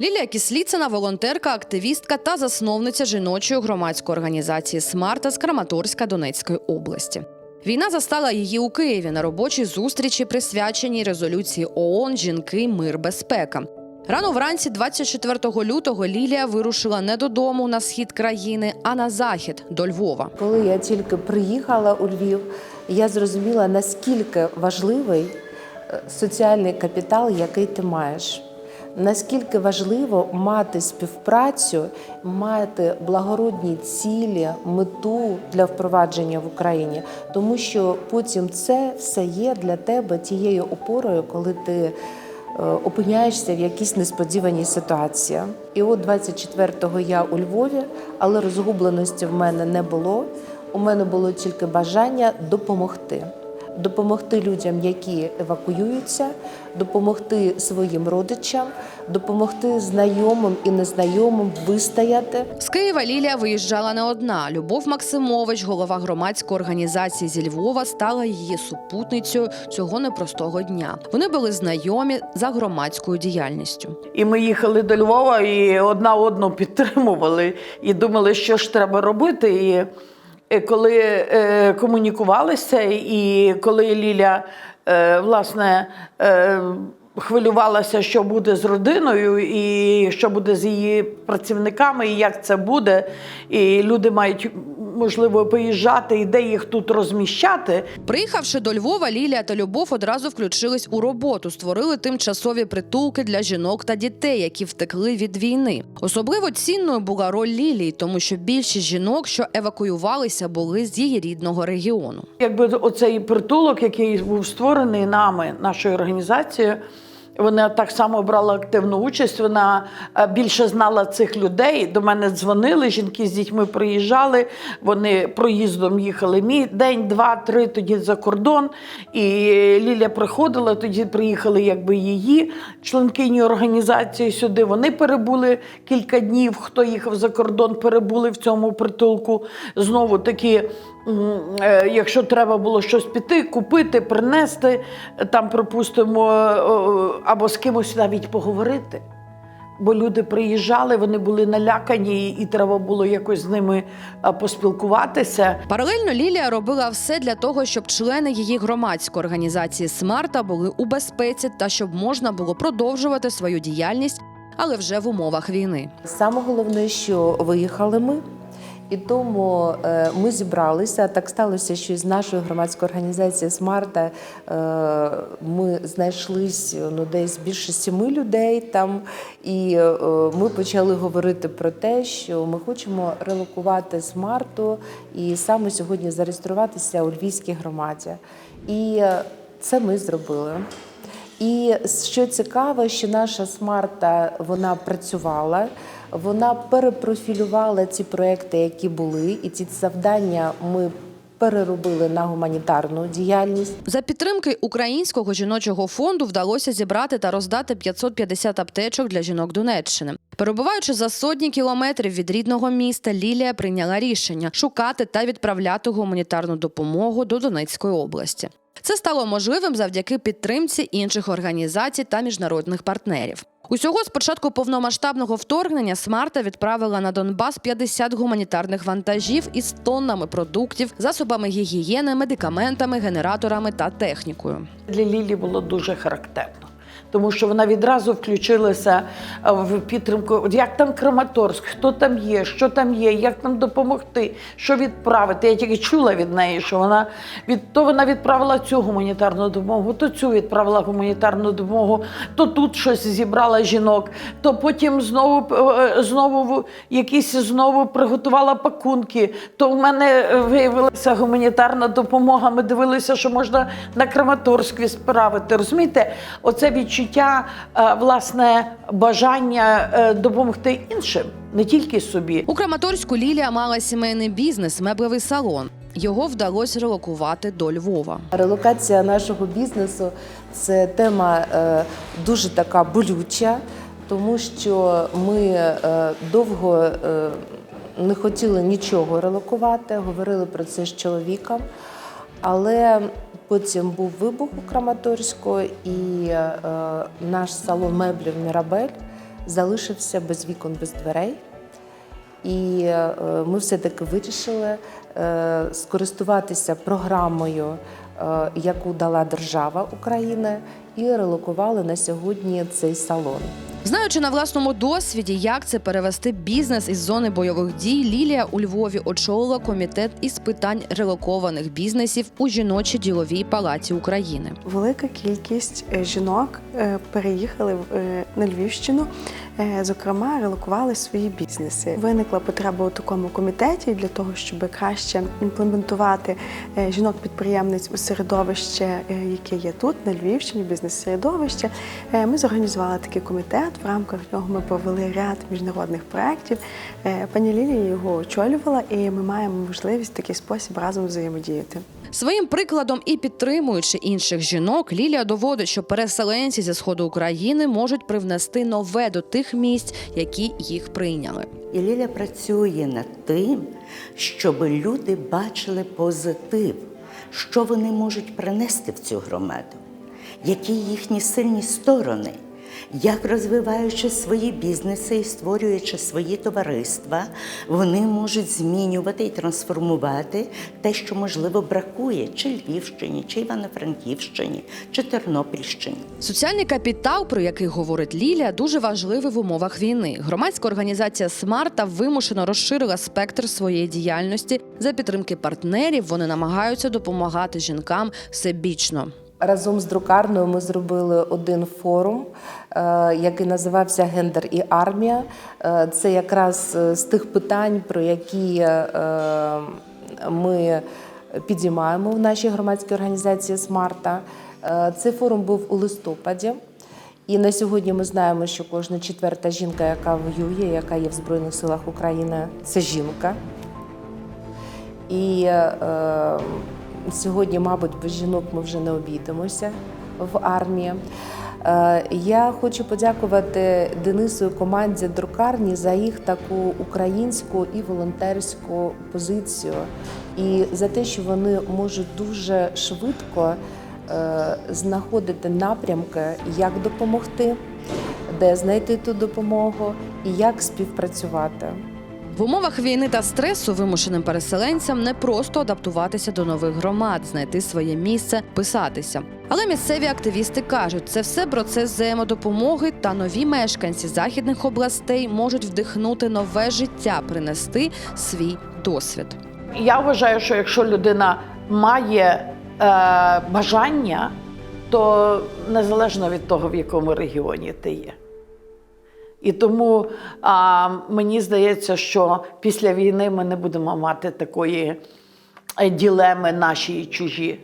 Лілія Кісліцина – волонтерка, активістка та засновниця жіночої громадської організації «Смарта» з Краматорська Донецької області. Війна застала її у Києві на робочій зустрічі, присвяченій резолюції ООН «Жінки, мир, безпека». Рано вранці, 24 лютого, Лілія вирушила не додому на схід країни, а на захід до Львова. Коли я тільки приїхала у Львів, я зрозуміла, наскільки важливий е, соціальний капітал, який ти маєш. Наскільки важливо мати співпрацю, мати благородні цілі, мету для впровадження в Україні, тому що потім це все є для тебе тією опорою, коли ти е, опиняєшся в якійсь несподіваній ситуації. І от 24-го я у Львові, але розгубленості в мене не було. У мене було тільки бажання допомогти. Допомогти людям, які евакуюються, допомогти своїм родичам, допомогти знайомим і незнайомим вистояти. З Києва Лілія виїжджала не одна. Любов Максимович, голова громадської організації зі Львова, стала її супутницею цього непростого дня. Вони були знайомі за громадською діяльністю. І ми їхали до Львова і одна одну підтримували і думали, що ж треба робити. І коли е, комунікувалися, і коли Ліля е, власне. Е, Хвилювалася, що буде з родиною, і що буде з її працівниками, і як це буде. І люди мають можливо поїжджати, і де їх тут розміщати. Приїхавши до Львова, Лілія та Любов одразу включились у роботу, створили тимчасові притулки для жінок та дітей, які втекли від війни. Особливо цінною була роль Лілії, тому що більшість жінок, що евакуювалися, були з її рідного регіону. Якби оцей притулок, який був створений нами, нашою організацією, вона так само брала активну участь. Вона е, більше знала цих людей. До мене дзвонили, жінки з дітьми приїжджали. Вони проїздом їхали мій день, два, три, тоді за кордон. І Ліля приходила. Тоді приїхали якби її членкині організації сюди. Вони перебули кілька днів. Хто їхав за кордон, перебули в цьому притулку. Знову таки. Е, Якщо треба було щось піти, купити, принести, е, там, припустимо, е, або з кимось навіть поговорити. Бо люди приїжджали, вони були налякані, і треба було якось з ними е, поспілкуватися. Паралельно Лілія робила все для того, щоб члени її громадської організації Смарта були у безпеці та щоб можна було продовжувати свою діяльність, але вже в умовах війни. Саме головне, що виїхали ми. І тому е, ми зібралися. Так сталося, що з нашої громадської організації Смарта е, ми знайшлись ну, десь більше сіми людей там, і е, ми почали говорити про те, що ми хочемо релокувати Смарту і саме сьогодні зареєструватися у Львівській громаді. І е, це ми зробили. І що цікаво, що наша смарта вона працювала, вона перепрофілювала ці проекти, які були, і ці завдання ми переробили на гуманітарну діяльність. За підтримки українського жіночого фонду вдалося зібрати та роздати 550 аптечок для жінок Донеччини. Перебуваючи за сотні кілометрів від рідного міста, Лілія прийняла рішення шукати та відправляти гуманітарну допомогу до Донецької області. Це стало можливим завдяки підтримці інших організацій та міжнародних партнерів. Усього з початку повномасштабного вторгнення Смарта відправила на Донбас 50 гуманітарних вантажів із тоннами продуктів, засобами гігієни, медикаментами, генераторами та технікою. Для Лілі було дуже характерно. Тому що вона відразу включилася е, в підтримку, як там Краматорськ, хто там є, що там є, як там допомогти, що відправити. Я тільки чула від неї, що вона від то вона відправила цю гуманітарну допомогу, то цю відправила гуманітарну допомогу, то тут щось зібрала жінок, то потім знову е, знову якісь знову приготувала пакунки. То в мене е, виявилася гуманітарна допомога. Ми дивилися, що можна на Краматорськ відправити. Розумієте, оце відчуття е, власне бажання е, допомогти іншим, не тільки собі. У Краматорську Лілія мала сімейний бізнес, меблевий салон. Його вдалося релокувати до Львова. Релокація нашого бізнесу це тема е, дуже така болюча, тому що ми довго не хотіли нічого релокувати, говорили про це з чоловіком. Але потім був вибух у Краматорську, і е, наш салон меблів Мірабель залишився без вікон, без дверей. І е, ми все-таки вирішили е, скористуватися програмою, е, яку дала держава України, і релокували на сьогодні цей салон. Знаючи на власному досвіді, як це перевести бізнес із зони бойових дій, Лілія у Львові очолила комітет із питань релокованих бізнесів у жіночій діловій палаті України. Велика кількість е, жінок е, переїхали е, на Львівщину, зокрема, релокували свої бізнеси. Виникла потреба у такому комітеті для того, щоб краще імплементувати е, жінок-підприємниць у середовище, е, яке є тут, на Львівщині, бізнес-середовище. Е, Ми зорганізували такий комітет. В рамках нього ми провели ряд міжнародних проєктів. Е, Пані Лілія його очолювала, і ми маємо можливість в такий спосіб разом взаємодіяти. Своїм прикладом і підтримуючи інших жінок, Лілія доводить, що переселенці зі сходу України можуть привнести нове до тих місць, які їх прийняли. І Ліля працює над тим, щоб люди бачили позитив, що вони можуть принести в цю громаду, які їхні сильні сторони, як розвиваючи свої бізнеси і створюючи свої товариства, вони можуть змінювати і трансформувати те, що можливо бракує чи Львівщині, чи Івано-Франківщині, чи Тернопільщині. Соціальний капітал, про який говорить Лілія, дуже важливий в умовах війни. Громадська організація Смарта вимушено розширила спектр своєї діяльності. За підтримки партнерів вони намагаються допомагати жінкам всебічно. Разом з друкарною ми зробили один форум, який називався Гендер і армія. Е, Це якраз е, з тих питань, про які е, ми підіймаємо в нашій громадській організації Смарта. Е, Цей форум був у листопаді. І на сьогодні ми знаємо, що кожна четверта жінка, яка воює, яка є в Збройних силах України, це жінка. І е, сьогодні, мабуть, без жінок ми вже не обійдемося в армії. Е, я хочу подякувати Денису і команді друкарні за їх таку українську і волонтерську позицію, і за те, що вони можуть дуже швидко е, знаходити напрямки, як допомогти, де знайти ту допомогу і як співпрацювати. В умовах війни та стресу вимушеним переселенцям не просто адаптуватися до нових громад, знайти своє місце, писатися. Але місцеві активісти кажуть, це все процес взаємодопомоги, та нові мешканці західних областей можуть вдихнути нове життя, принести свій досвід. Я вважаю, що якщо людина має е, бажання, то незалежно від того, в якому регіоні ти є. І тому а, мені здається, що після війни ми не будемо мати такої е, ділеми наші і чужі.